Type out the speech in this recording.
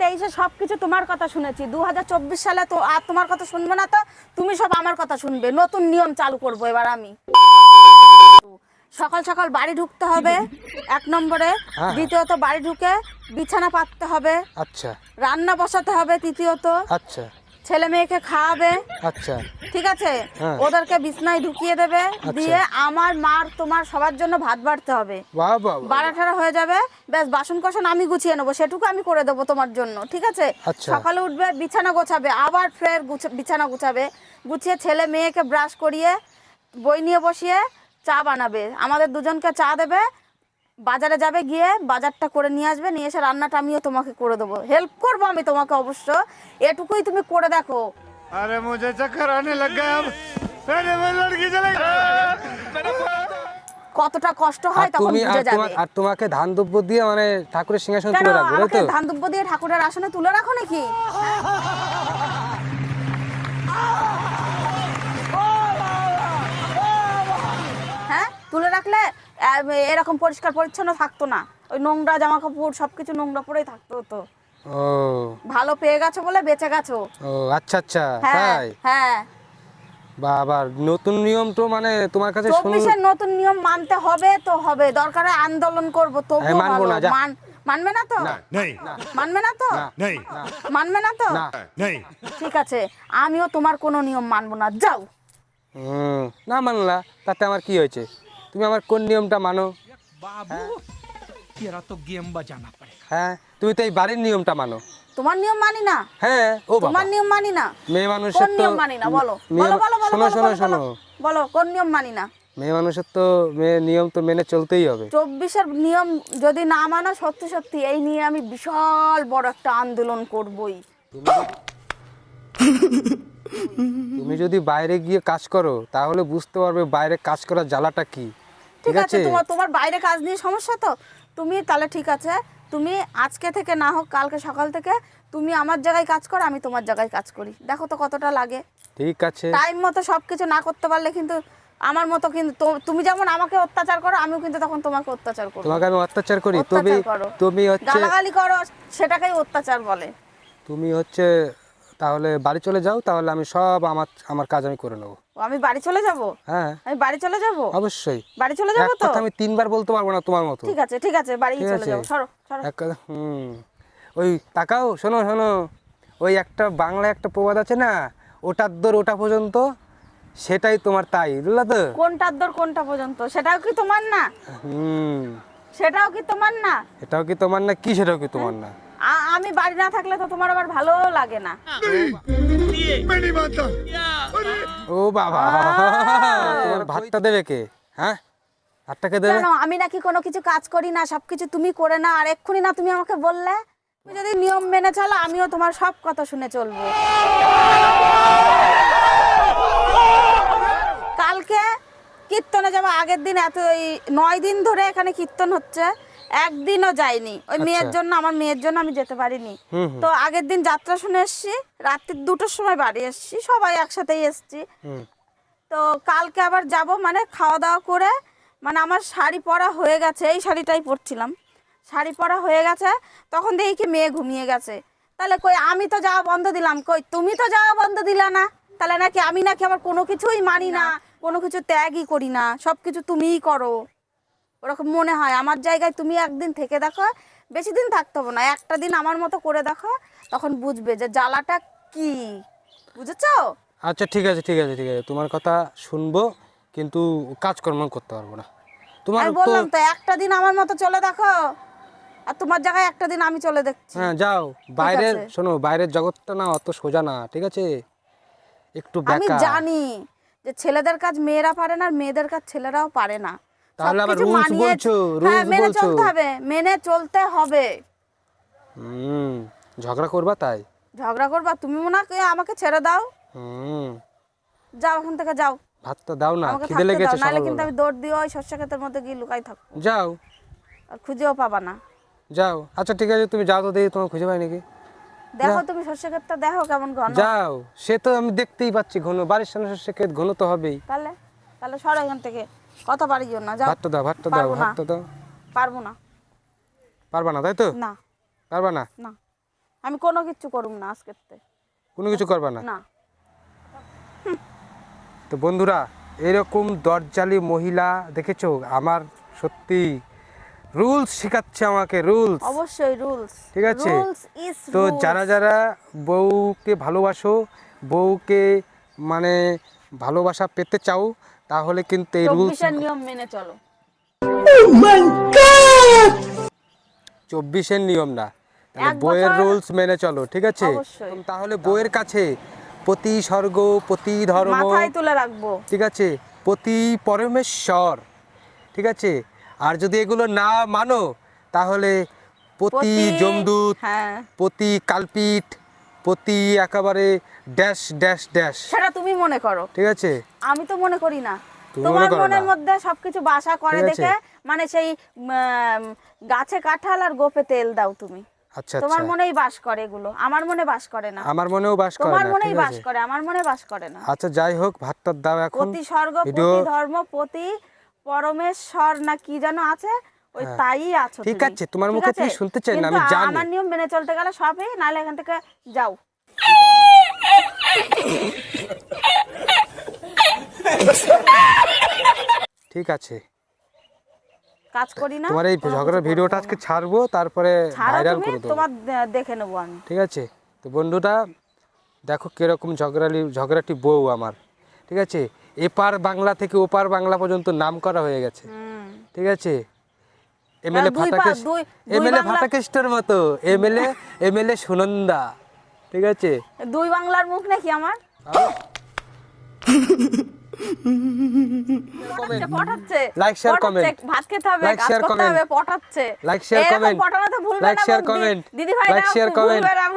তেইশে সব কিছু তোমার কথা শুনেছি। দুহাজার চব্বিশ সালে তো আর তোমার কথা শুনব না তো তুমি সব আমার কথা শুনবে। নতুন নিয়ম চালু করব এবার আমি। সকাল সকাল বাড়ি ঢুকতে হবে এক নম্বরে হ্যাঁ। দ্বিতীয়ত বাড়ি ঢুকে বিছানা পাততে হবে। আচ্ছা। রান্না বসাতে হবে তৃতীয়ত। আচ্ছা। ছেলে মেয়েকে খাওয়াবে। আচ্ছা। ঠিক আছে? হ্যাঁ। ওদেরকে বিছনায় ঢুকিয়ে দেবে। দিয়ে আমার মার তোমার সবার জন্য ভাত বাড়তে হবে। বাহ বাহ বাহ। বাড়া হয়ে যাবে। ব্যাস বাসন কোসন আমি গুছিয়ে নেব। সেটুকু আমি করে দেবো তোমার জন্য। ঠিক আছে? আচ্ছা। সকালে উঠবে বিছানা গোছাবে আবার ফের বিছানা গুছাবে। গুছিয়ে ছেলে মেয়েকে ব্রাশ করিয়ে বই নিয়ে বসিয়ে চা বানাবে। আমাদের দুজনকে চা দেবে। বাজারে যাবে গিয়ে বাজারটা করে নিয়ে আসবে নিয়ে এসে রান্নাটা আমিও তোমাকে করে দেবো। হেল্প করব আমি তোমাকে অবশ্য। এটুকুই তুমি করে দেখো। আরে আনে লাগ কতটা কষ্ট হয় তখন আর তোমাকে ধান দুব্য দিয়ে মানে ঠাকুরের সিংহাসনে তুলে রাখো তো? ধান দুব্য দিয়ে ঠাকুরের আসনে তুলে রাখো নাকি? এরকম পরিষ্কার পরিচ্ছন্ন থাকতো না। ওই নোংরা জামা কাপড় সবকিছু নোংরা পরেই থাকতো তো ভালো পেয়ে গেছো বলে বেঁচে গেছো। আচ্ছা আচ্ছা হ্যাঁ, হ্যাঁ বাবার নতুন নিয়ম তো মানে তোমার কাছে নতুন নিয়ম মানতে হবে তো হবে। দরকার আন্দোলন করব তো হ্যাঁ, মানবো না মান মানবে না তো? মানবে না তো? মানবে না তো? ঠিক আছে আমিও তোমার কোনো নিয়ম মানবো না। যাও। না মানলা তাতে আমার কি হয়েছে? তুমি আমার কোন নিয়মটা মানো? হ্যাঁ। হ্যাঁ, তুমি তো এই বাড়ির নিয়মটা মানো। তোমার নিয়ম মানি না? হ্যাঁ তোমার নিয়ম মানি না? মেয়ে মানুষের মানি না? বলো। বলো কোন নিয়ম মানি না? মেয়ে মানুষের তো মেয়ে নিয়ম তো মেনে চলতেই হবে। চব্বিশের নিয়ম যদি না মানো সত্যি সত্যি এই নিয়ে আমি বিশাল বড় একটা আন্দোলন করবই। তুমি যদি বাইরে গিয়ে কাজ করো তাহলে বুঝতে পারবে বাইরে কাজ করার জ্বালাটা কি। ঠিক আছে তোমার তোমার বাইরে কাজ নিয়ে সমস্যা তো? তুমি তাহলে ঠিক আছে তুমি আজকে থেকে না হোক কালকে সকাল থেকে তুমি আমার জায়গায় কাজ করো আমি তোমার জায়গায় কাজ করি। দেখো তো কতটা লাগে। ঠিক আছে। টাইম মতো সব কিছু না করতে পারলে কিন্তু আমার মতো কিন্তু তুমি যেমন আমাকে অত্যাচার করো আমিও কিন্তু তখন তোমাকে অত্যাচার করব। তোমাকে আমি অত্যাচার করি? তুমি তুমি হচ্ছে গালাগালি করো সেটাকেই অত্যাচার বলে। তুমি হচ্ছে তাহলে বাড়ি চলে যাও তাহলে আমি সব আমার আমার কাজ আমি করে নেব। আমি বাড়ি চলে যাব? হ্যাঁ। আমি বাড়ি চলে যাব? অবশ্যই। বাড়ি চলে যাব তো? আমি তিনবার বলতে পারব না তোমার মতো। ঠিক আছে ঠিক আছে বাড়ি চলে। যাব। সরো সরো। হুম। ওই তাকাও শোনো শোনো। ওই একটা বাংলা একটা প্রবাদ আছে না? ওটার দর ওটা পর্যন্ত সেটাই তোমার তাই বুঝলা তো? কোনটার দর কোনটা পর্যন্ত? সেটাও কি তোমার না? হুম। সেটাও কি তোমার না? এটাও কি তোমার না? কি সেটাও কি তোমার না? আমি বাড়ি না থাকলে তো তোমার আবার ভালো লাগে না। ও বাবা। ভাতটা দেবে কে? হ্যাঁ? আমি নাকি কোনো কিছু কাজ করি না সবকিছু তুমি করে না আর এক্ষুনি না তুমি আমাকে বললে তুমি যদি নিয়ম মেনে চলো আমিও তোমার সব কথা শুনে চলবো। কালকে কীর্তনে যাব আগের দিন এত নয় দিন ধরে এখানে কীর্তন হচ্ছে। একদিনও যাইনি। ওই মেয়ের আচ্ছা। জন্য আমার মেয়ের জন্য আমি যেতে পারিনি। তো আগের দিন যাত্রা শুনে এসছি রাত্রির দুটোর সময় বাড়ি এসছি সবাই একসাথেই এসছি। তো কালকে আবার যাব মানে খাওয়া দাওয়া করে মানে আমার শাড়ি পরা হয়ে গেছে এই শাড়িটাই পরছিলাম। শাড়ি পরা হয়ে গেছে তখন দেখি কি মেয়ে ঘুমিয়ে গেছে। তাহলে কই আমি তো যাওয়া বন্ধ দিলাম কই তুমি তো যাওয়া বন্ধ দিলা না? তাহলে নাকি আমি নাকি আবার কোনো কিছুই মানি না কোনো কিছু ত্যাগই করি না সব কিছু তুমিই করো। ওরকম মনে হয়। আমার জায়গায় তুমি একদিন থেকে দেখো বেশি দিন থাকতে হবে না একটা দিন আমার মতো করে দেখো তখন বুঝবে যে জ্বালাটা কি। বুঝেছ? আচ্ছা ঠিক আছে ঠিক আছে ঠিক আছে। তোমার কথা শুনব কিন্তু কাজকর্ম করতে পারব না। তোমার বললাম তো একটা দিন আমার মতো চলে দেখো আর তোমার জায়গায় একটা দিন আমি চলে দেখছি। হ্যাঁ যাও। বাইরের শোনো বাইরের জগৎটা না অত সোজা না ঠিক আছে? একটু আমি জানি যে ছেলেদের কাজ মেয়েরা পারে না আর মেয়েদের কাজ ছেলেরাও পারে না। তাহলে আবার মানিয়ে- বলছো, হ্যাঁ মেনে চলতে হবে মেনে চলতে হবে। হুম ঝগড়া করবা তাই? ঝগড়া করবা তুমি মনে আমাকে ছেড়ে দাও। হুম। যাও ওখান থেকে যাও। ভাতটা দাও না খিদে লেগেছে নাহলে কিন্তু আমি দৌড় দিয়ে ওই শস্য ক্ষেতের মধ্যে গিয়ে লুকাই থাকব। যাও। আর খুঁজেও পাবা না। যাও। আচ্ছা ঠিক আছে তুমি যাও তো দেখি তোমার খুঁজে পাই নাকি। দেখো তুমি শস্য ক্ষেতটা দেখো কেমন ঘন। যাও। সে তো আমি দেখতেই পাচ্ছি ঘন বাড়ির সামনে সে ক্ষেত ঘন তো হবেই। তাহলে তাহলে সরো এখান থেকে। কথা না যাও। ভাতটা দাও ভাতটা দাও ভাতটা দাও। পারব না। পারবা না তাই তো? না। পারবা না? না। আমি কোনো কিছু করুম না কোনো কিছু করবা না? না। তো বন্ধুরা এরকম দরজালি মহিলা দেখেছ? আমার সত্যি রুলস শেখাচ্ছে আমাকে রুলস। অবশ্যই রুলস। ঠিক আছে। তো যারা যারা বউকে ভালোবাসো বউকে মানে ভালোবাসা পেতে চাও তাহলে কিন্তু এই রুলস চব্বিশের নিয়ম মেনে চলো। চব্বিশের নিয়ম না। বইয়ের রুলস মেনে চলো ঠিক আছে? তাহলে বইয়ের কাছে প্রতি স্বর্গ প্রতি ধর্ম মাথায় তুলে রাখব। ঠিক আছে? প্রতি পরমেশ্বর ঠিক আছে? আর যদি এগুলো না মানো তাহলে প্রতি জমদূত হ্যাঁ। প্রতি কালপিট প্রতি একেবারে ড্যাশ ড্যাশ ড্যাশ সেটা তুমি মনে করো। ঠিক আছে? আমি তো মনে করি না। তোমার মনের মধ্যে সবকিছু বাসা করে দেখে মানে সেই গাছে কাঁঠাল আর গোপে তেল দাও তুমি। আচ্ছা তোমার আচ্ছা মনেই বাস করে এগুলো। আমার মনে বাস করে না। আমার মনেও বাস করে তোমার মনেই বাস করে আমার মনে বাস করে না। আচ্ছা যাই হোক ভাতটার দাও এখন। প্রতি স্বর্গ প্রতি ধর্ম প্রতি পরমেশ্বর না কি যেন আছে? ওই তাই আছো ঠিক আছে, তোমার মুখে তুমি শুনতে চাই না, আমি জানি। আমার নিয়ম মেনে চলতে গেলে সবই নাহলে এখান থেকে যাও। ঠিক আছে। কাজ করি না তোমার এই ঝগড়ার ভিডিওটা আজকে ছাড়বো তারপরে ভাইরাল করে দেবো। তোমার দেখে নেব আমি। ঠিক আছে? তো বন্ধুটা দেখো কীরকম ঝগড়ালি ঝগড়াটি বউ আমার। ঠিক আছে? এপার বাংলা থেকে ওপার বাংলা পর্যন্ত নাম করা হয়ে গেছে। ঠিক আছে? এমএলএ পা- ফাটাকেশ এমএলএ ফাটাকেস্টের মতো। MLA MLA Sunanda. ঠিক আছে? দুই বাংলার মুখ নাকি আমার? Like share comment. ভাত খেতে হবে পটাচ্ছে। পটানো তো না share, বৌদি। comment. দিদি ভাই comment. ভুলবে না